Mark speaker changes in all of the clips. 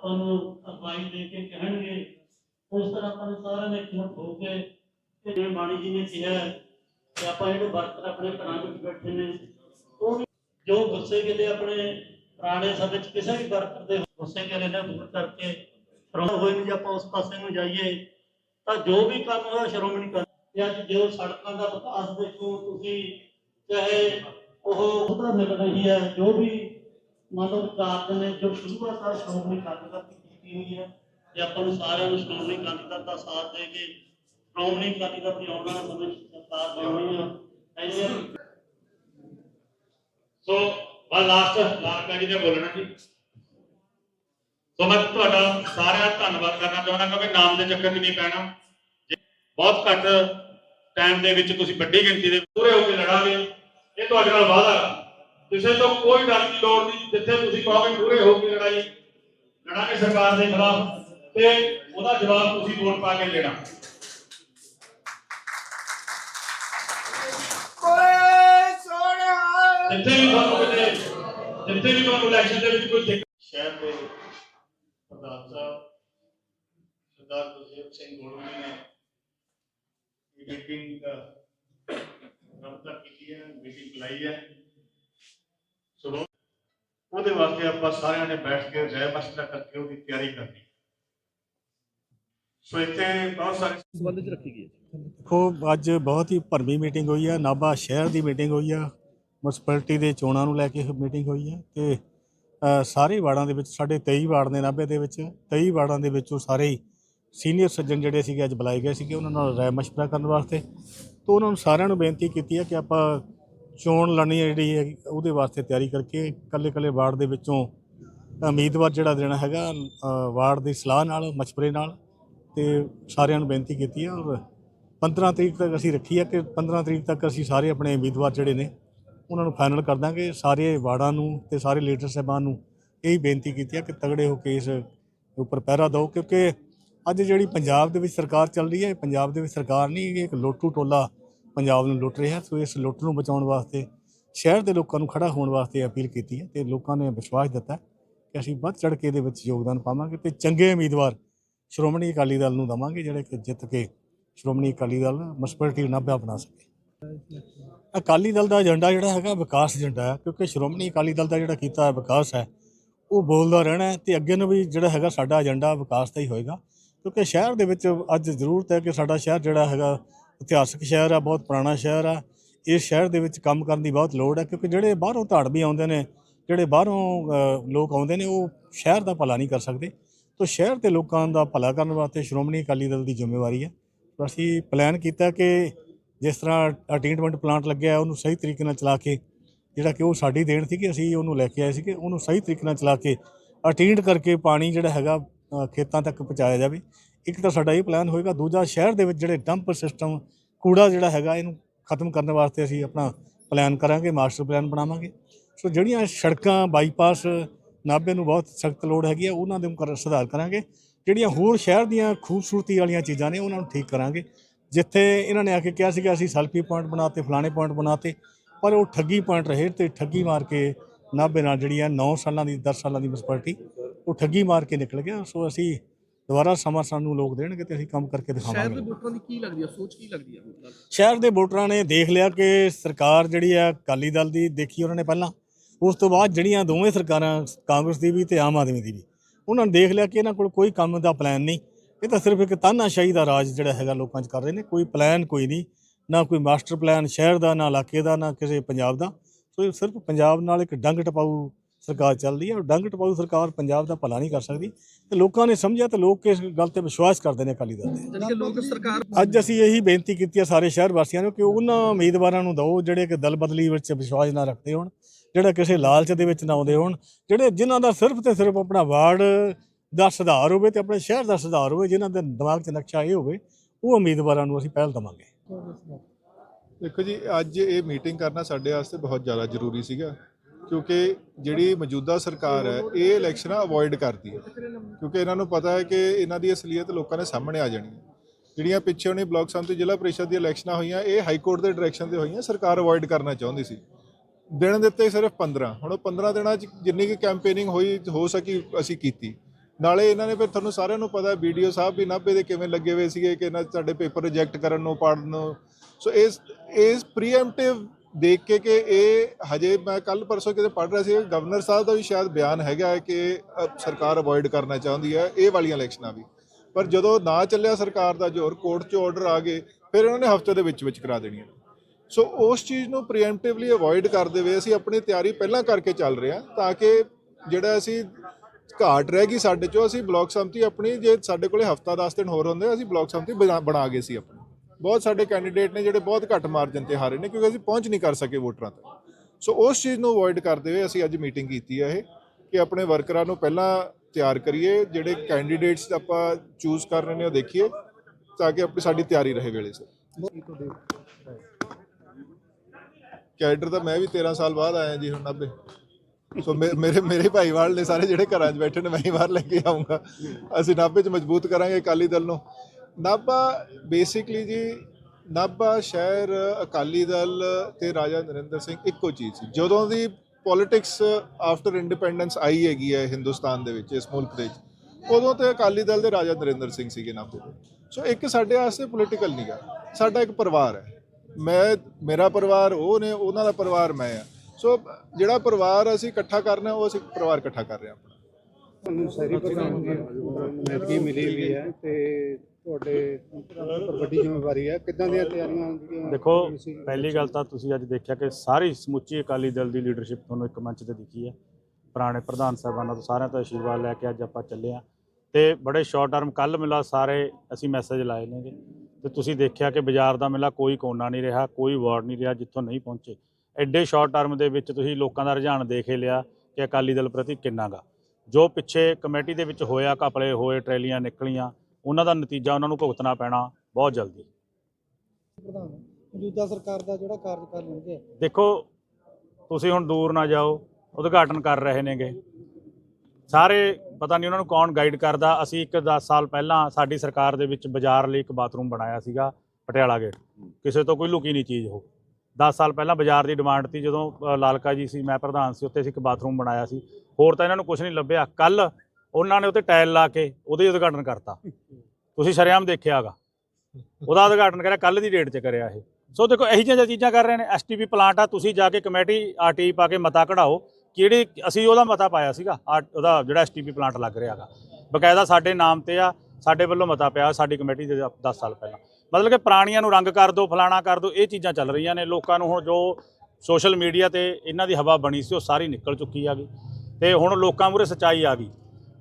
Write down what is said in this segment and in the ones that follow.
Speaker 1: ਆਪਾਂ ਨੂੰ ਅਗਵਾਈ ਦੇ ਕੇ ਕਹਿਣਗੇ। ਉਸ ਤਰ੍ਹਾਂ ਆਪਾਂ ਨੇ ਸਾਰਿਆਂ ਨੇ ਇਕਮੁੱਠ ਹੋ ਕੇ ਤੇ ਜਿਵੇਂ ਬਾਣੀ ਜੀ ਨੇ ਕਿਹਾ ਕਿ ਆਪਾਂ ਜਿਹੜੇ ਵਰਕਰ ਆਪਣੇ ਘਰਾਂ ਵਿੱਚ ਬੈਠੇ ਨੇ, ਉਹ ਜੋ ਗੁੱਸੇ ਗਿਲੇ ਆਪਣੇ ਪੁਰਾਣੇ ਸਮੇਂ ਵਿੱਚ ਕਿਸੇ ਵੀ ਵਰਕਰ ਦੇ ਗੁੱਸੇ ਗਿਲੇ ਨੇ ਦੂਰ ਕਰਕੇ ਰੋਣ ਹੋਏ ਨੂੰ ਜੇ ਆਪਾਂ ਉਸ ਪਾਸੇ ਨੂੰ ਜਾਈਏ, ਤਾਂ ਜੋ ਵੀ ਕੰਮ ਹੋਇਆ ਸ਼੍ਰੋਮਣੀ ਕਰ ਤੇ ਅੱਜ ਜੋ ਸੜਕਾਂ ਦਾ ਵਿਕਾਸ ਦੇਖੋ ਤੁਸੀਂ, ਚਾਹੇ ਉਹ ਉਹਦਾ ਮਿਲ ਰਹੀ ਹੈ, ਜੋ ਵੀ ਮੰਨ ਲਓ ਕਾਰਜ ਜੋ ਸ਼ੁਰੂਆਤ ਆ ਸ਼੍ਰੋਮਣੀ ਅਕਾਲੀ ਦਲ ਦੀ ਕੀਤੀ ਹੋਈ ਹੈ। ਤੇ ਆਪਾਂ ਨੂੰ ਸਾਰਿਆਂ ਨੂੰ ਸ਼੍ਰੋਮਣੀ ਅਕਾਲੀ ਦਲ ਦਾ ਸਾਥ ਦੇ ਕੇ ਸ਼੍ਰੋਮਣੀ ਅਕਾਲੀ ਦਲ ਦੀ ਆਉਣ ਵਾਲੇ ਸਮੇਂ ਸਰਕਾਰ ਬਣਾਉਣੀ ਆ। ਐਸੇ
Speaker 2: ਸੋ, ਬਸ ਲਾਸਟ ਲਾਸਟ ਜੀ ਨੇ ਬੋਲਣਾ ਜੀ? ਸੋ, ਮੈਂ ਤੁਹਾਡਾ ਸਾਰਿਆਂ ਦਾ ਧੰਨਵਾਦ ਕਰਨਾ ਚਾਹੁੰਦਾ, ਕਿਉਂਕਿ ਨਾਮ ਦੇ ਚੱਕਰ 'ਚ ਨਹੀਂ ਪੈਣਾ। ਬਹੁਤ ਘੱਟ ਟਾਈਮ ਦੇ ਵਿੱਚ ਤੁਸੀਂ ਵੱਡੀ ਗਿਣਤੀ ਦੇ ਪੂਰੇ ਹੋ ਕੇ ਲੜਾਂਗੇ, ਇਹ ਤੁਹਾਡੇ ਨਾਲ ਵਾਅਦਾ ਹੈ ਕਿਸੇ ਤੋਂ ਕੋਈ ਡਰ ਦੀ ਲੋੜ ਨਹੀਂ ਜਿੱਥੇ ਤੁਸੀਂ ਕਹੋਗੇ ਪੂਰੇ ਹੋ ਕੇ ਲੜਾਈ ਲੜਾਂਗੇ ਸਰਕਾਰ ਦੇ ਖਿਲਾਫ ਤੇ ਉਹਦਾ ਜਵਾਬ ਤੁਸੀਂ ਵੋਟ ਪਾ ਕੇ ਲੈਣਾ
Speaker 3: ਓਏ ਸੋਹਣਿਆ।
Speaker 2: ਜਿੱਥੇ ਵੀ ਤੁਹਾਨੂੰ ਕਿਤੇ ਜਿੱਥੇ ਵੀ ਤੁਹਾਨੂੰ ਇਲੈਕਸ਼ਨ ਦੇ ਵਿੱਚ ਕੋਈ ਦਿੱਕਤ
Speaker 4: ਸ਼ਹਿਰ ਦੇ ਪ੍ਰਧਾਨ ਸਾਹਿਬ ਸਰਦਾਰ ਗੁਰਜੀਤ ਸਿੰਘ ਗੋਲੂ ਜੀ ਨੇ ਇਹ ਮੀਟਿੰਗ ਦਾ ਕੀਤੀ ਹੈ ਮੀਟਿੰਗ ਬੁਲਾਈ ਹੈ। ਉਹਦੇ ਵਾਸਤੇ ਆਪਾਂ ਸਾਰਿਆਂ ਨੇ ਬੈਠ ਕੇ ਰਾਏ ਮਸਲਾ ਕਰਕੇ ਉਹਦੀ ਤਿਆਰੀ ਕਰਨੀ। ਸੋ ਇੱਥੇ ਬਹੁਤ ਸਾਰੇ
Speaker 5: ਸੰਬੰਧ ਚ ਰੱਖੀ ਗਈ ਹੈ।
Speaker 6: ਦੇਖੋ ਅੱਜ ਬਹੁਤ ਹੀ ਭਰਵੀਂ ਮੀਟਿੰਗ ਹੋਈ ਹੈ ਨਾਭਾ ਸ਼ਹਿਰ ਦੀ ਮੀਟਿੰਗ ਹੋਈ ਆ। ਮਿਊਨਿਸਪੈਲਿਟੀ ਦੇ ਚੋਣਾਂ ਨੂੰ ਲੈ ਕੇ ਮੀਟਿੰਗ ਹੋਈ ਹੈ ਤੇ ਸਾਰੇ ਵਾਰਡਾਂ ਦੇ ਵਿੱਚ ਸਾਡੇ 23 ਵਾਰਡ ਨੇ ਨਾਭੇ ਦੇ ਵਿੱਚ 23 ਵਾਰਡਾਂ ਦੇ ਵਿੱਚੋਂ ਸਾਰੇ ਸੀਨੀਅਰ ਸੱਜਣ ਜਿਹੜੇ ਸੀਗੇ ਅੱਜ ਬੁਲਾਏ ਗਏ ਸੀਗੇ। ਉਹਨਾਂ ਨਾਲ ਰਾਏ ਮਸ਼ਵਰਾ ਕਰਨ ਵਾਸਤੇ। ਤੋਂ ਉਹਨਾਂ ਨੂੰ ਸਾਰਿਆਂ ਨੂੰ ਬੇਨਤੀ ਕੀਤੀ ਹੈ ਕਿ ਆਪਾਂ ਚੋਣ ਲੜਨੀ ਹੈ ਜਿਹੜੀ ਹੈ, ਉਹਦੇ ਵਾਸਤੇ ਤਿਆਰੀ ਕਰਕੇ ਇਕੱਲੇ ਇਕੱਲੇ ਵਾਰਡ ਦੇ ਵਿੱਚੋਂ ਉਮੀਦਵਾਰ ਜਿਹੜਾ ਦੇਣਾ ਹੈਗਾ ਵਾਰਡ ਦੀ ਸਲਾਹ ਨਾਲ, ਮਸ਼ਵਰੇ ਨਾਲ ਤੇ ਸਾਰਿਆਂ ਨੂੰ ਬੇਨਤੀ ਕੀਤੀ ਹੈ ਔਰ 15 ਤਰੀਕ ਤੱਕ ਅਸੀਂ ਰੱਖੀ ਹੈ ਕਿ 15 ਤਰੀਕ ਤੱਕ ਅਸੀਂ ਸਾਰੇ ਆਪਣੇ ਉਮੀਦਵਾਰ ਜਿਹੜੇ ਨੇ, ਉਹਨਾਂ ਨੂੰ ਫਾਈਨਲ ਕਰ ਦਾਂਗੇ। ਸਾਰੇ ਵਾਰਡਾਂ ਨੂੰ ਤੇ ਸਾਰੇ ਲੀਡਰ ਸਾਹਿਬਾਨ ਨੂੰ ਇਹ ਬੇਨਤੀ ਕੀਤੀ ਹੈ ਕਿ ਤਗੜੇ ਹੋ ਕੇ ਇਸ ਉੱਪਰ ਪਹਿਰਾ ਦਿਓ, ਕਿਉਂਕਿ ਅੱਜ ਜਿਹੜੀ ਪੰਜਾਬ ਦੇ ਵਿੱਚ ਸਰਕਾਰ ਚੱਲ ਰਹੀ ਹੈ, ਪੰਜਾਬ ਦੇ ਵਿੱਚ ਸਰਕਾਰ ਨਹੀਂ, ਇਹ ਇੱਕ ਲੋਟੂ ਟੋਲਾ ਪੰਜਾਬ ਨੂੰ ਲੁੱਟ ਰਿਹਾ ਸੋ ਇਸ ਲੁੱਟ ਨੂੰ ਬਚਾਉਣ ਵਾਸਤੇ ਸ਼ਹਿਰ ਦੇ ਲੋਕਾਂ ਨੂੰ ਖੜਾ ਹੋਣ ਵਾਸਤੇ ਅਪੀਲ ਕੀਤੀ ਹੈ ਤੇ ਲੋਕਾਂ ਨੇ ਵਿਸ਼ਵਾਸ ਦਿੱਤਾ ਕਿ ਅਸੀਂ ਵੱਧ ਚੜ੍ਹ ਕੇ ਇਹਦੇ ਵਿੱਚ ਯੋਗਦਾਨ ਪਾਵਾਂਗੇ ਤੇ ਚੰਗੇ ਉਮੀਦਵਾਰ ਸ਼੍ਰੋਮਣੀ ਅਕਾਲੀ ਦਲ ਨੂੰ ਦਵਾਂਗੇ, ਜਿਹੜੇ ਕਿ ਜਿੱਤ ਕੇ ਸ਼੍ਰੋਮਣੀ ਅਕਾਲੀ ਦਲ ਮਸਪਰਟੀ ਨਾਭਾ ਬਣਾ ਸਕੇ। ਅਕਾਲੀ ਦਲ ਦਾ ਏਜੰਡਾ ਜਿਹੜਾ ਹੈਗਾ ਵਿਕਾਸ ਏਜੰਡਾ ਹੈ, ਕਿਉਂਕਿ ਸ਼੍ਰੋਮਣੀ ਅਕਾਲੀ ਦਲ ਦਾ ਜਿਹੜਾ ਕੀਤਾ ਹੈ ਵਿਕਾਸ ਹੈ, ਉਹ ਬੋਲਦਾ ਰਹਿਣਾ ਹੈ ਤੇ ਅੱਗੇ ਨੂੰ ਵੀ ਜਿਹੜਾ ਹੈਗਾ ਸਾਡਾ ਏਜੰਡਾ ਵਿਕਾਸ ਦਾ ਹੀ ਹੋਏਗਾ, ਕਿਉਂਕਿ ਸ਼ਹਿਰ ਦੇ ਵਿੱਚ ਅੱਜ ਜ਼ਰੂਰਤ ਹੈ ਕਿ ਸਾਡਾ ਸ਼ਹਿਰ ਜਿਹੜਾ ਹੈਗਾ ਇਤਿਹਾਸਕ ਸ਼ਹਿਰ ਆ, ਬਹੁਤ ਪੁਰਾਣਾ ਸ਼ਹਿਰ ਆ। ਇਸ ਸ਼ਹਿਰ ਦੇ ਵਿੱਚ ਕੰਮ ਕਰਨ ਦੀ ਬਹੁਤ ਲੋੜ ਹੈ ਕਿਉਂਕਿ ਜਿਹੜੇ ਬਾਹਰੋਂ ਧਾੜ ਵੀ ਆਉਂਦੇ ਨੇ, ਜਿਹੜੇ ਬਾਹਰੋਂ ਲੋਕ ਆਉਂਦੇ ਨੇ, ਉਹ ਸ਼ਹਿਰ ਦਾ ਭਲਾ ਨਹੀਂ ਕਰ ਸਕਦੇ। ਤੋ ਸ਼ਹਿਰ ਦੇ ਲੋਕਾਂ ਦਾ ਭਲਾ ਕਰਨ ਵਾਸਤੇ ਸ਼੍ਰੋਮਣੀ ਅਕਾਲੀ ਦਲ ਦੀ ਜ਼ਿੰਮੇਵਾਰੀ ਹੈ ਅਸੀਂ ਪਲਾਨ ਕੀਤਾ ਕਿ ਜਿਸ ਤਰ੍ਹਾਂ ਟ੍ਰੀਟਮੈਂਟ ਪਲਾਂਟ ਲੱਗਿਆ, ਉਹਨੂੰ ਸਹੀ ਤਰੀਕੇ ਨਾਲ ਚਲਾ ਕੇ, ਜਿਹੜਾ ਕਿ ਉਹ ਸਾਡੀ ਦੇਣ ਸੀ ਕਿ ਅਸੀਂ ਉਹਨੂੰ ਲੈ ਕੇ ਆਏ ਸੀ ਕਿ ਉਹਨੂੰ ਸਹੀ ਤਰੀਕੇ ਨਾਲ ਚਲਾ ਕੇ ਅਟੈਂਡ ਕਰਕੇ ਪਾਣੀ ਜਿਹੜਾ ਹੈਗਾ ਖੇਤਾਂ ਤੱਕ ਪਹੁੰਚਾਇਆ ਜਾਵੇ। ਇੱਕ ਤਾਂ ਸਾਡਾ ਇਹ ਪਲਾਨ ਹੋਏਗਾ, ਦੂਜਾ ਸ਼ਹਿਰ ਦੇ ਵਿੱਚ ਜਿਹੜੇ ਡੰਪ ਸਿਸਟਮ ਕੂੜਾ ਜਿਹੜਾ ਹੈਗਾ, ਇਹਨੂੰ ਖਤਮ ਕਰਨ ਵਾਸਤੇ ਅਸੀਂ ਆਪਣਾ ਪਲਾਨ ਕਰਾਂਗੇ ਮਾਸਟਰ ਪਲਾਨ ਬਣਾਵਾਂਗੇ। ਸੋ ਜਿਹੜੀਆਂ ਸੜਕਾਂ ਬਾਈਪਾਸ ਨਾਭੇ ਨੂੰ ਬਹੁਤ ਸਖਤ ਲੋੜ ਹੈਗੀ ਆ, ਉਹਨਾਂ ਦੇ ਕਰ ਸੁਧਾਰ ਕਰਾਂਗੇ। ਜਿਹੜੀਆਂ ਹੋਰ ਸ਼ਹਿਰ ਦੀਆਂ ਖੂਬਸੂਰਤੀ ਵਾਲੀਆਂ ਚੀਜ਼ਾਂ ਨੇ, ਉਹਨਾਂ ਨੂੰ ਠੀਕ ਕਰਾਂਗੇ। ਜਿੱਥੇ ਇਹਨਾਂ ਨੇ ਆ ਕੇ ਕਿਹਾ ਸੀਗਾ, ਅਸੀਂ ਸੈਲਫੀ ਪੁਆਇੰਟ ਬਣਾਤੇ, ਫਲਾਣੇ ਪੁਆਇੰਟ ਬਣਾਤੇ, ਪਰ ਉਹ ਠੱਗੀ ਪੁਆਇੰਟ ਰਹੇ ਤੇ ਠੱਗੀ ਮਾਰ ਕੇ ਨਾਭੇ ਨਾਲ ਜਿਹੜੀ ਹੈ 9 ਸਾਲਾਂ ਦੀ 10 ਸਾਲਾਂ ਦੀ ਮਿਸਪਰਟੀ ਉਹ ਠੱਗੀ ਮਾਰ ਕੇ ਨਿਕਲ ਗਿਆ। ਸੋ ਅਸੀਂ ਦੁਬਾਰਾ ਸਮਾਂ ਸਾਨੂੰ ਲੋਕ ਦੇਣਗੇ ਤੇ ਅਸੀਂ ਕੰਮ ਕਰਕੇ
Speaker 5: ਸ਼ਹਿਰ
Speaker 6: ਦਿਖਾਵਾਂਗੇ
Speaker 5: ਦੇ ਵੋਟਰਾਂ ਦੀ ਕੀ ਲੱਗਦੀ ਹੈ ਸੋਚ ਕੀ ਲੱਗਦੀ ਮਤਲਬ
Speaker 6: ਸ਼ਹਿਰ ਦੇ ਵੋਟਰਾਂ ਨੇ ਦੇਖ ਲਿਆ ਕਿ ਸਰਕਾਰ ਜਿਹੜੀ ਆ ਅਕਾਲੀ ਦਲ ਦੀ ਦੇਖੀ ਉਹਨਾਂ ਨੇ ਪਹਿਲਾਂ। ਉਸ ਤੋਂ ਬਾਅਦ ਜਿਹੜੀਆਂ ਦੋਵੇਂ ਸਰਕਾਰਾਂ ਕਾਂਗਰਸ ਦੀ ਵੀ ਤੇ ਆਮ ਆਦਮੀ ਦੀ ਵੀ ਉਹਨਾਂ ਨੇ ਦੇਖ ਲਿਆ ਕਿ ਇਹਨਾਂ ਕੋਲ ਕੋਈ ਕੰਮ ਦਾ ਪਲਾਨ ਨਹੀਂ। ਇਹ ਤਾਂ ਸਿਰਫ ਇੱਕ ਤਾਨਾਸ਼ਾਹੀ ਦਾ ਰਾਜ ਜਿਹੜਾ ਹੈਗਾ ਲੋਕਾਂ 'ਚ ਕਰ ਰਹੇ ਨੇ। ਕੋਈ ਪਲਾਨ ਕੋਈ ਨਹੀਂ ਨਾ ਕੋਈ ਮਾਸਟਰ ਪਲਾਨ ਸ਼ਹਿਰ ਦਾ ਨਾ ਇਲਾਕੇ ਦਾ ਨਾ ਕਿਸੇ ਪੰਜਾਬ ਦਾ। ਸੋ ਸਿਰਫ ਪੰਜਾਬ ਨਾਲ ਇੱਕ ਡੰਗ ਟਪਾਊ ਸਰਕਾਰ ਚੱਲ ਰਹੀ ਹੈ ਔਰ ਡੰਗ ਟਪਾਊ ਸਰਕਾਰ ਪੰਜਾਬ ਦਾ ਭਲਾ ਨਹੀਂ ਕਰ ਸਕਦੀ। ਤੇ ਲੋਕਾਂ ਨੇ ਸਮਝਿਆ ਤੇ ਲੋਕ ਇਸ ਗੱਲ ਤੇ ਵਿਸ਼ਵਾਸ ਕਰਦੇ ਨੇ ਅਕਾਲੀ ਦਲ ਤੇ।
Speaker 5: ਜਾਣੀ ਕਿ ਲੋਕ ਸਰਕਾਰ
Speaker 6: ਅੱਜ ਅਸੀਂ ਇਹੀ ਬੇਨਤੀ ਕੀਤੀ ਹੈ ਸਾਰੇ ਸ਼ਹਿਰ ਵਾਸੀਆਂ ਨੂੰ ਕਿ ਉਹਨਾਂ ਉਮੀਦਵਾਰਾਂ ਨੂੰ ਦਿਓ ਜਿਹੜੇ ਕਿ ਦਲ ਬਦਲੀ ਵਿੱਚ ਵਿਸ਼ਵਾਸ ਨਾ ਰੱਖਦੇ ਹੋਣ ਜਿਹੜਾ ਕਿਸੇ ਲਾਲਚ ਦੇ ਵਿੱਚ ਨਾ ਆਉਂਦੇ ਹੋਣ ਜਿਹੜੇ ਜਿਨ੍ਹਾਂ ਦਾ ਸਿਰਫ ਤੇ ਸਿਰਫ ਆਪਣਾ ਵਾਰਡ ਦਾ ਸੁਧਾਰ ਹੋਵੇ ਤੇ ਆਪਣੇ ਸ਼ਹਿਰ ਦਾ ਸੁਧਾਰ ਹੋਵੇ ਜਿਨ੍ਹਾਂ ਦੇ ਦਿਮਾਗ 'ਚ ਨਕਸ਼ਾ ਇਹ ਹੋਵੇ ਉਹ ਉਮੀਦਵਾਰਾਂ ਨੂੰ ਅਸੀਂ ਪਹਿਲ ਦੇਵਾਂਗੇ।
Speaker 7: ਦੇਖੋ ਜੀ ਅੱਜ ਇਹ ਮੀਟਿੰਗ ਕਰਨਾ ਸਾਡੇ ਵਾਸਤੇ ਬਹੁਤ ਜ਼ਿਆਦਾ ਜ਼ਰੂਰੀ ਸੀਗਾ। ਕਿਉਂਕਿ ਜਿਹੜੀ ਮੌਜੂਦਾ ਸਰਕਾਰ ਹੈ, ਇਹ ਇਲੈਕਸ਼ਨਾਂ ਅਵੋਇਡ ਕਰਦੀ ਹੈ। ਕਿਉਂਕਿ ਇਹਨਾਂ ਨੂੰ ਪਤਾ ਹੈ ਕਿ ਇਹਨਾਂ ਦੀ ਅਸਲੀਅਤ ਲੋਕਾਂ ਦੇ ਸਾਹਮਣੇ ਆ ਜਾਣੀ ਹੈ। ਜਿਹੜੀਆਂ ਪਿੱਛੇ ਉਹਨੇ ਬਲਾਕ ਸੰਮਤੀ ਜ਼ਿਲ੍ਹਾ ਪ੍ਰੀਸ਼ਦ ਦੀਆਂ ਇਲੈਕਸ਼ਨਾਂ ਹੋਈਆਂ, ਇਹ ਹਾਈ ਕੋਰਟ ਦੇ ਡਾਇਰੈਕਸ਼ਨ ਤੇ ਹੋਈਆਂ, ਸਰਕਾਰ ਅਵੋਇਡ ਕਰਨਾ ਚਾਹੁੰਦੀ ਸੀ। ਦਿਨ ਦਿੱਤੇ ਸਿਰਫ 15 ਹੁਣ ਉਹ 15 ਦਿਨਾਂ 'ਚ ਜਿੰਨੀ ਕਿ ਕੈਂਪੇਨਿੰਗ ਹੋਈ, ਹੋ ਸਕੀ ਅਸੀਂ ਕੀਤੀ। ਨਾਲੇ ਇਹਨਾਂ ਨੇ ਫਿਰ ਤੁਹਾਨੂੰ ਸਾਰਿਆਂ ਨੂੰ ਪਤਾ ਵੀਡੀਓ ਸਾਹਿਬ ਵੀ ਨਾਭੇ ਦੇ ਕਿਵੇਂ ਲੱਗੇ ਹੋਏ ਸੀਗੇ ਕਿ ਇਹਨਾਂ ਸਾਡੇ ਪੇਪਰ ਰਿਜੈਕਟ ਕਰਨ ਨੂੰ, ਪੜਨ ਨੂੰ। ਸੋ ਇਸ ਇਸ ਪ੍ਰੀਐਮਪਟਿਵ ਦੇਖ ਕੇ ਕਿ ਇਹ ਹਜੇ ਮੈਂ ਕੱਲ ਪਰਸੋਂ ਕਿਤੇ ਪੜ੍ਹ ਰਿਹਾ ਸੀ ਗਵਰਨਰ ਸਾਹਿਬ ਦਾ ਵੀ ਸ਼ਾਇਦ ਬਿਆਨ ਹੈਗਾ ਹੈ ਕਿ ਸਰਕਾਰ ਅਵੋਇਡ ਕਰਨਾ ਚਾਹੁੰਦੀ ਹੈ, ਇਹ ਵਾਲੀਆਂ ਇਲੈਕਸ਼ਨਾਂ ਵੀ। ਪਰ ਜਦੋਂ ਨਾ ਚੱਲਿਆ ਸਰਕਾਰ ਦਾ ਜ਼ੋਰ ਕੋਰਟ 'ਚ ਆਰਡਰ ਆ ਗਏ, ਫਿਰ ਉਹਨਾਂ ਨੇ ਹਫ਼ਤੇ ਦੇ ਵਿੱਚ ਵਿੱਚ ਕਰਾ ਦੇਣੀਆਂ ਸੋ ਉਸ ਚੀਜ਼ ਨੂੰ ਪ੍ਰੀਐਮਪਟਿਵਲੀ ਅਵੋਇਡ ਕਰਦੇ ਹੋਏ ਅਸੀਂ ਆਪਣੀ ਤਿਆਰੀ ਪਹਿਲਾਂ ਕਰਕੇ ਚੱਲ ਰਹੇ ਹਾਂ, ਤਾਂ ਕਿ ਜਿਹੜਾ ਅਸੀਂ ਘਾਟ ਰਹਿ ਗਈ ਸਾਡੇ ਚੋਂ, ਅਸੀਂ ਬਲਾਕ ਸੰਮਤੀ ਆਪਣੀ, ਜੇ ਸਾਡੇ ਕੋਲੇ ਹਫਤਾ 10 ਦਿਨ ਹੋਰ ਹੁੰਦੇ, ਅਸੀਂ ਬਲਾਕ ਸੰਮਤੀ ਬਣਾ- ਬਣਾ ਗਏ ਸੀ ਆਪਣੀ। ਬਹੁਤ ਸਾਡੇ ਕੈਂਡੀਡੇਟ ਨੇ ਜਿਹੜੇ ਬਹੁਤ ਘੱਟ ਮਾਰਜਨ ਤੇ ਹਾਰੇ ਨੇ, ਕਿਉਂਕਿ ਅਸੀਂ ਪਹੁੰਚ ਨਹੀਂ ਕਰ ਸਕੇ ਵੋਟਰਾਂ ਤੱਕ। ਸੋ ਉਸ ਚੀਜ਼ ਨੂੰ ਅਵੋਇਡ ਕਰਦੇ ਹੋਏ ਅਸੀਂ ਅੱਜ ਮੀਟਿੰਗ ਕੀਤੀ ਹੈ ਇਹ, ਕਿ ਆਪਣੇ ਵਰਕਰਾਂ ਨੂੰ ਪਹਿਲਾਂ ਤਿਆਰ ਕਰੀਏ, ਜਿਹੜੇ ਕੈਂਡੀਡੇਟਸ ਆਪਾਂ ਚੂਜ਼ ਕਰ ਰਹੇ ਨੇ ਉਹ ਦੇਖੀਏ, ਤਾਂ ਕਿ ਆਪਣੀ ਸਾਡੀ ਤਿਆਰੀ ਰਹੇ ਵੇਲੇ ਸਿਰ। ਕੈਡਰ ਤਾਂ ਮੈਂ ਵੀ 13 ਸਾਲ ਬਾਅਦ ਆਇਆ ਜੀ ਹੁਣ 90 ਸੋ ਮੇ- ਮੇਰੇ ਮੇਰੇ ਭਾਈਵਾਲ ਨੇ ਸਾਰੇ ਜਿਹੜੇ ਘਰਾਂ 'ਚ ਬੈਠੇ ਨੇ, ਮੈਂ ਹੀ ਬਾਹਰ ਲੈ ਕੇ ਆਉਂਗਾ ਅਸੀਂ ਨਾਭੇ 'ਚ ਮਜ਼ਬੂਤ ਕਰਾਂਗੇ ਅਕਾਲੀ ਦਲ ਨੂੰ। ਨਾਭਾ ਬੇਸਿਕਲੀ ਜੀ, ਨਾਭਾ ਸ਼ਹਿਰ, ਅਕਾਲੀ ਦਲ ਤੇ ਰਾਜਾ ਨਰਿੰਦਰ ਸਿੰਘ ਇੱਕੋ ਚੀਜ਼ ਸੀ। ਜਦੋਂ ਦੀ ਪੋਲਿਟਿਕਸ ਆਫਟਰ ਇੰਡੀਪੈਂਡੈਂਸ ਆਈ ਹੈਗੀ ਹੈ ਹਿੰਦੁਸਤਾਨ ਦੇ ਵਿੱਚ, ਇਸ ਮੁਲਕ ਦੇ ਵਿੱਚ, ਉਦੋਂ ਤੇ ਅਕਾਲੀ ਦਲ ਦੇ ਰਾਜਾ ਨਰਿੰਦਰ ਸਿੰਘ ਸੀਗੇ ਨਾਭੇ ਦੇ। ਸੋ ਇੱਕ ਸਾਡੇ ਵਾਸਤੇ ਪੋਲੀਟੀਕਲ ਨਹੀਂ ਗਾ ਸਾਡਾ ਇੱਕ ਪਰਿਵਾਰ ਹੈ। ਮੈਂ, ਮੇਰਾ ਪਰਿਵਾਰ, ਉਹ ਨੇ, ਉਹਨਾਂ ਦਾ ਪਰਿਵਾਰ ਮੈਂ ਆ ਸੋ ਜਿਹੜਾ ਪਰਿਵਾਰ ਅਸੀਂ ਇਕੱਠਾ ਕਰਨਾ ਉਹ ਅਸੀਂ ਪਰਿਵਾਰ ਇਕੱਠਾ ਕਰ ਰਹੇ ਹਾਂ ਆਪਣਾ।
Speaker 8: ਤੁਹਾਨੂੰ ਸਾਰੀ ਪ੍ਰਧਾਨ ਮਿਲੀ ਵੀ ਹੈ ਤੇ ਤੁਹਾਡੇ ਉੱਪਰ ਵੱਡੀ ਜ਼ਿੰਮੇਵਾਰੀ ਹੈ। ਕਿੱਦਾਂ ਦੀਆਂ ਤਿਆਰੀਆਂ ਜਿਹੜੀਆਂ
Speaker 9: ਦੇਖੋ? ਪਹਿਲੀ ਗੱਲ ਤਾਂ ਤੁਸੀਂ ਅੱਜ ਦੇਖਿਆ ਕਿ ਸਾਰੀ ਸਮੁੱਚੀ ਅਕਾਲੀ ਦਲ ਦੀ ਲੀਡਰਸ਼ਿਪ ਤੁਹਾਨੂੰ ਇੱਕ ਮੰਚ ਤੇ ਦਿਖੀ ਹੈ। ਪੁਰਾਣੇ ਪ੍ਰਧਾਨ ਸਾਹਿਬਾਨਾਂ ਤੋਂ ਸਾਰਿਆਂ ਤੋਂ ਆਸ਼ੀਰਵਾਦ ਲੈ ਕੇ ਅੱਜ ਆਪਾਂ ਚੱਲੇ ਆ ਤੇ ਬੜੇ ਸ਼ਾਰਟ ਟਰਮ ਕੱਲ ਮਿਲਾ ਸਾਰੇ ਅਸੀਂ ਮੈਸੇਜ ਲਾਏ ਨੇਗੇ। ਤੇ ਤੁਸੀਂ ਦੇਖਿਆ ਕਿ ਬਾਜ਼ਾਰ ਦਾ ਮਿਲਾ ਕੋਈ ਕੋਨਾ ਨਹੀਂ ਰਿਹਾ ਕੋਈ ਵਾਰਡ ਨਹੀਂ ਰਿਹਾ ਜਿੱਥੋਂ ਨਹੀਂ ਪਹੁੰਚੇ। ਐਡੇ ਸ਼ਾਰਟ ਟਰਮ ਦੇ ਵਿੱਚ ਤੁਸੀਂ ਲੋਕਾਂ ਦਾ ਰੁਝਾਨ ਦੇਖ ਹੀ ਲਿਆ ਕਿ ਅਕਾਲੀ ਦਲ ਪ੍ਰਤੀ ਕਿੰਨਾ ਗਾ। ਜੋ ਪਿੱਛੇ ਕਮੇਟੀ ਦੇ ਵਿੱਚ ਹੋਇਆ ਘਪਲੇ ਹੋਏ ਟਰੈਲੀਆਂ ਨਿਕਲੀਆਂ ਉਹਨਾਂ ਦਾ ਨਤੀਜਾ ਉਹਨਾਂ ਨੂੰ ਭੁਗਤਣਾ ਪੈਣਾ ਬਹੁਤ ਜਲਦੀ।
Speaker 8: ਪ੍ਰਧਾਨ ਮੌਜੂਦਾ ਸਰਕਾਰ ਦਾ ਜਿਹੜਾ ਕਾਰਜਕਾਲ ਲੰਘ ਗਿਆ।
Speaker 9: ਦੇਖੋ ਤੁਸੀਂ ਹੁਣ ਦੂਰ ਨਾ ਜਾਓ ਉਦਘਾਟਨ ਕਰ ਰਹੇ ਨੇਗੇ। ਸਾਰੇ ਪਤਾ ਨਹੀਂ ਉਹਨਾਂ ਨੂੰ ਕੌਣ ਗਾਈਡ ਕਰਦਾ। ਅਸੀਂ ਇੱਕ 10 ਸਾਲ ਪਹਿਲਾਂ ਸਾਡੀ ਸਰਕਾਰ ਦੇ ਵਿੱਚ ਬਾਜ਼ਾਰ ਲਈ ਇੱਕ ਬਾਥਰੂਮ ਬਣਾਇਆ ਸੀਗਾ ਪਟਿਆਲਾ ਗੇਟ। ਕਿਸੇ ਤੋਂ ਕੋਈ ਲੁਕੀ ਨਹੀਂ ਚੀਜ਼ ਉਹ। 10 ਸਾਲ ਪਹਿਲਾਂ ਬਾਜ਼ਾਰ ਦੀ ਡਿਮਾਂਡ ਸੀ ਜਦੋਂ ਲਾਲਕਾ ਜੀ ਸੀ ਮੈਂ ਪ੍ਰਧਾਨ ਸੀ ਉੱਥੇ ਅਸੀਂ ਇੱਕ ਬਾਥਰੂਮ ਬਣਾਇਆ ਸੀ। ਹੋਰ ਤਾਂ ਇਹਨਾਂ ਨੂੰ ਕੁਝ ਨਹੀਂ ਲੱਭਿਆ। ਕੱਲ ਉਹਨਾਂ ਨੇ ਉੱਤੇ ਟਾਇਲ ਲਾ ਕੇ ਉਹਦੇ ਹੀ ਉਦਘਾਟਨ ਕਰਤਾ। ਤੁਸੀਂ ਸ਼ਰੇਆਮ ਦੇਖਿਆਗਾ ਉਹਦਾ ਉਦਘਾਟਨ ਕਰਿਆ ਕੱਲ ਦੀ ਡੇਟ 'ਚ ਕਰਿਆ ਇਹ। ਸੋ ਦੇਖੋ, ਇਹੀ ਜਿਹੀਆਂ ਚੀਜ਼ਾਂ ਕਰ ਰਹੇ ਨੇ। ਐਸਟੀਪੀ ਪਲਾਂਟ ਆ, ਤੁਸੀਂ ਜਾ ਕੇ ਕਮੇਟੀ ਆਰਟੀ ਪਾ ਕੇ ਮਤਾ ਕਢਾਓ। ਕਿਹੜੀ, ਅਸੀਂ ਉਹਦਾ ਮਤਾ ਪਾਇਆ ਸੀਗਾ, ਆਰ- ਉਹਦਾ ਜਿਹੜਾ ਐਸਟੀਪੀ ਪਲਾਂਟ ਲੱਗ ਰਿਹਾਗਾ ਬਕਾਇਦਾ ਸਾਡੇ ਨਾਮ ਤੇ ਆ, ਸਾਡੇ ਵੱਲੋਂ ਮਤਾ ਪਿਆ, ਸਾਡੀ ਕਮੇਟੀ ਦੇ 10 ਸਾਲ ਪਹਿਲਾਂ। ਮਤਲਬ ਕਿ ਪੁਰਾਣੀਆਂ ਨੂੰ ਰੰਗ ਕਰ ਦਿਓ ਫਲਾਣਾ ਕਰ ਦਿਓ ਇਹ ਚੀਜ਼ਾਂ ਚੱਲ ਰਹੀਆਂ ਨੇ। ਲੋਕਾਂ ਨੂੰ ਹੁਣ ਜੋ ਸੋਸ਼ਲ ਮੀਡੀਆ ਤੇ ਇਹਨਾਂ ਦੀ ਹਵਾ ਬਣੀ ਸੀ, ਉਹ ਸਾਰੀ ਨਿਕਲ ਚੁੱਕੀ ਆ ਗਈ ਤੇ ਹੁਣ ਲੋਕਾਂ ਮੂਰੇ ਸੱਚਾਈ ਆ ਗਈ।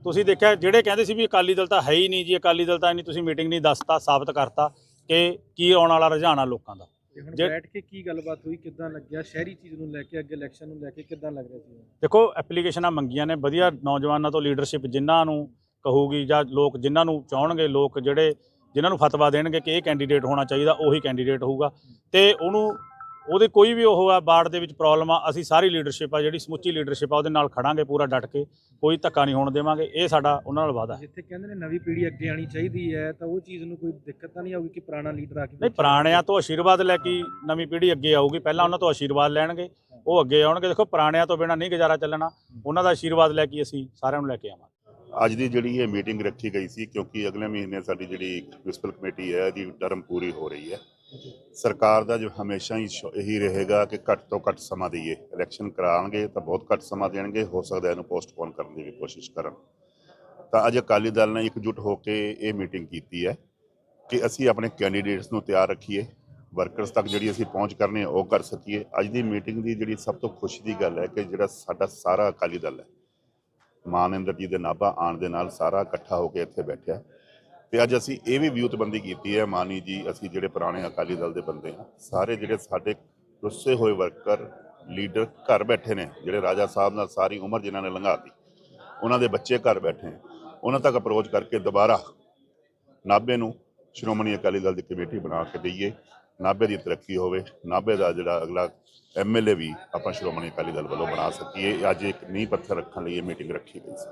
Speaker 9: ਤੁਸੀਂ ਦੇਖਿਆ ਜਿਹੜੇ ਕਹਿੰਦੇ ਸੀ ਵੀ ਅਕਾਲੀ ਦਲ ਤਾਂ ਹੈ ਹੀ ਨਹੀਂ ਜੀ ਅਕਾਲੀ ਦਲ ਤਾਂ ਨਹੀਂ ਤੁਸੀਂ ਮੀਟਿੰਗ ਨਹੀਂ ਦੱਸਤਾ ਸਾਬਤ ਕਰਤਾ ਕਿ ਕੀ ਆਉਣ ਵਾਲਾ ਰੁਝਾਨ ਆ ਲੋਕਾਂ ਦਾ।
Speaker 5: ਹੁਣ
Speaker 9: ਜੇ-
Speaker 5: ਬੈਠ ਕੇ ਕੀ ਗੱਲਬਾਤ ਹੋਈ ਕਿੱਦਾਂ ਲੱਗਿਆ ਸ਼ਹਿਰੀ ਚੀਜ਼ ਨੂੰ ਲੈ ਕੇ ਅੱਗੇ ਇਲੈਕਸ਼ਨ ਨੂੰ ਲੈ ਕੇ ਕਿੱਦਾਂ ਲੱਗ ਰਿਹਾ ਸੀ?
Speaker 9: ਦੇਖੋ ਐਪਲੀਕੇਸ਼ਨਾਂ ਮੰਗੀਆਂ ਨੇ ਵਧੀਆ ਨੌਜਵਾਨਾਂ ਤੋਂ ਲੀਡਰਸ਼ਿਪ ਜਿਨ੍ਹਾਂ ਨੂੰ ਕਹੂਗੀ ਜਾਂ ਲੋਕ ਜਿਨ੍ਹਾਂ ਨੂੰ ਚਾਹਣਗੇ ਲੋਕ ਜਿਹੜੇ ਜਿਨ੍ਹਾਂ ਨੂੰ ਫਤਵਾ ਦੇਣਗੇ ਕਿ ਇਹ ਕੈਂਡੀਡੇਟ ਹੋਣਾ ਚਾਹੀਦਾ ਉਹੀ ਕੈਂਡੀਡੇਟ ਹੋਊਗਾ। ਤੇ ਉਹਨੂੰ ਉਹਦੇ ਕੋਈ ਵੀ ਉਹ ਆ ਬਾੜ ਦੇ ਵਿੱਚ ਪ੍ਰੋਬਲਮ ਆ ਅਸੀਂ ਸਾਰੀ ਲੀਡਰਸ਼ਿਪ ਆ ਜਿਹੜੀ ਸਮੁੱਚੀ ਲੀਡਰਸ਼ਿਪ ਆ ਉਹਦੇ ਨਾਲ ਖੜਾਂਗੇ ਪੂਰਾ ਡਟ ਕੇ ਕੋਈ ਧੱਕਾ ਨਹੀਂ ਹੋਣ ਦੇਵਾਂਗੇ ਇਹ ਸਾਡਾ ਉਹਨਾਂ ਨਾਲ ਵਾਅਦਾ ਹੈ।
Speaker 5: ਜਿੱਥੇ ਕਹਿੰਦੇ ਨੇ ਨਵੀਂ ਪੀੜ੍ਹੀ ਅੱਗੇ ਆਣੀ ਚਾਹੀਦੀ ਹੈ ਤਾਂ ਉਹ ਚੀਜ਼ ਨੂੰ ਕੋਈ ਦਿੱਕਤ ਤਾਂ ਨਹੀਂ ਆਊਗੀ ਕਿ ਪੁਰਾਣਾ ਲੀਡਰ ਆ ਕੇ
Speaker 9: ਨਹੀਂ ਪੁਰਾਣਿਆਂ ਤੋਂ ਆਸ਼ੀਰਵਾਦ ਲੈ ਕੇ ਨਵੀਂ ਪੀੜ੍ਹੀ ਅੱਗੇ ਆਊਗੀ ਪਹਿਲਾਂ ਉਹਨਾਂ ਤੋਂ ਆਸ਼ੀਰਵਾਦ ਲੈਣਗੇ ਉਹ ਅੱਗੇ ਆਉਣਗੇ ਦੇਖੋ ਪੁਰਾਣਿਆਂ ਤੋਂ ਬਿਨਾਂ ਨਹੀਂ ਗੁਜ਼ਾਰਾ ਚੱਲਣਾ ਉਹਨਾਂ ਦਾ ਆਸ਼ੀਰਵਾਦ ਲੈ ਕੇ ਅਸੀਂ ਸਾਰਿਆਂ ਨੂੰ ਲੈ ਕੇ ਆਵਾਂਗੇ।
Speaker 10: ਅੱਜ ਦੀ ਜਿਹੜੀ ਇਹ ਮੀਟਿੰਗ ਰੱਖੀ ਗਈ ਸੀ ਕਿਉਂਕਿ ਅਗਲੇ ਮਹੀਨੇ ਸਾਡੀ ਜਿਹੜੀ ਮਿਊਨਿਸਪਲ ਕਮੇਟੀ ਹੈ ਇਹਦੀ ਟਰਮ ਪੂਰੀ ਹੋ ਰਹੀ ਹੈ। ਸਰਕਾਰ ਦਾ ਜੋ ਹਮੇਸ਼ਾ ਹੀ ਸ਼- ਇਹੀ ਰਹੇਗਾ ਕਿ ਘੱਟ ਤੋਂ ਘੱਟ ਸਮਾਂ ਦਈਏ। ਇਲੈਕਸ਼ਨ ਕਰਾਉਣਗੇ ਤਾਂ ਬਹੁਤ ਘੱਟ ਸਮਾਂ ਦੇਣਗੇ। ਹੋ ਸਕਦਾ ਇਹਨੂੰ ਪੋਸਟਪੋਨ ਕਰਨ ਦੀ ਵੀ ਕੋਸ਼ਿਸ਼ ਕਰਨ। ਤਾਂ ਅੱਜ ਅਕਾਲੀ ਦਲ ਨੇ ਇਕਜੁੱਟ ਹੋ ਕੇ ਇਹ ਮੀਟਿੰਗ ਕੀਤੀ ਹੈ ਕਿ ਅਸੀਂ ਆਪਣੇ ਕੈਂਡੀਡੇਟਸ ਨੂੰ ਤਿਆਰ ਰੱਖੀਏ। ਵਰਕਰਸ ਤੱਕ ਜਿਹੜੀ ਅਸੀਂ ਪਹੁੰਚ ਕਰਨੀ ਹੈ, ਉਹ ਕਰ ਸਕੀਏ। ਅੱਜ ਦੀ ਮੀਟਿੰਗ ਦੀ ਜਿਹੜੀ ਸਭ ਤੋਂ ਖੁਸ਼ੀ ਦੀ ਗੱਲ ਹੈ ਕਿ ਜਿਹੜਾ ਸਾਡਾ ਸਾਰਾ ਅਕਾਲੀ ਦਲ ਹੈ, ਮਾਨਿੰਦਰ ਜੀ ਦੇ ਨਾਭਾ ਆਉਣ ਦੇ ਨਾਲ ਸਾਰਾ ਇਕੱਠਾ ਹੋ ਕੇ ਇੱਥੇ ਬੈਠਿਆ। ਤੇ ਅੱਜ ਅਸੀਂ ਇਹ ਵੀ ਵਿਊਤਬੰਦੀ ਕੀਤੀ ਹੈ, ਮਾਨੀ ਜੀ, ਅਸੀਂ ਜਿਹੜੇ ਪੁਰਾਣੇ ਅਕਾਲੀ ਦਲ ਦੇ ਬੰਦੇ ਹਾਂ, ਸਾਰੇ ਜਿਹੜੇ ਸਾਡੇ ਰੁੱਸੇ ਹੋਏ ਵਰਕਰ, ਲੀਡਰ ਘਰ ਬੈਠੇ ਨੇ, ਜਿਹੜੇ ਰਾਜਾ ਸਾਹਿਬ ਨਾਲ ਸਾਰੀ ਉਮਰ ਜਿਨ੍ਹਾਂ ਨੇ ਲੰਘਾਤੀ, ਉਹਨਾਂ ਦੇ ਬੱਚੇ ਘਰ ਬੈਠੇ ਹੈ ਉਹਨਾਂ ਤੱਕ ਅਪਰੋਚ ਕਰਕੇ ਦੁਬਾਰਾ ਨਾਭੇ ਨੂੰ ਸ਼੍ਰੋਮਣੀ ਅਕਾਲੀ ਦਲ ਦੀ ਕਮੇਟੀ ਬਣਾ ਕੇ ਦਈਏ, ਨਾਭੇ ਦੀ ਤਰੱਕੀ ਹੋਵੇ, ਨਾਭੇ ਦਾ ਜਿਹੜਾ ਅਗਲਾ ਐਮਐਲਏ ਵੀ ਆਪਾਂ ਸ਼੍ਰੋਮਣੀ ਅਕਾਲੀ ਦਲ ਵੱਲੋਂ ਬਣਾ ਸਕੀਏ, ਅੱਜ ਇੱਕ ਨੀਂਹ ਪੱਥਰ ਰੱਖਣ ਲਈ ਇਹ ਮੀਟਿੰਗ ਰੱਖੀ ਗਈ ਸੀ।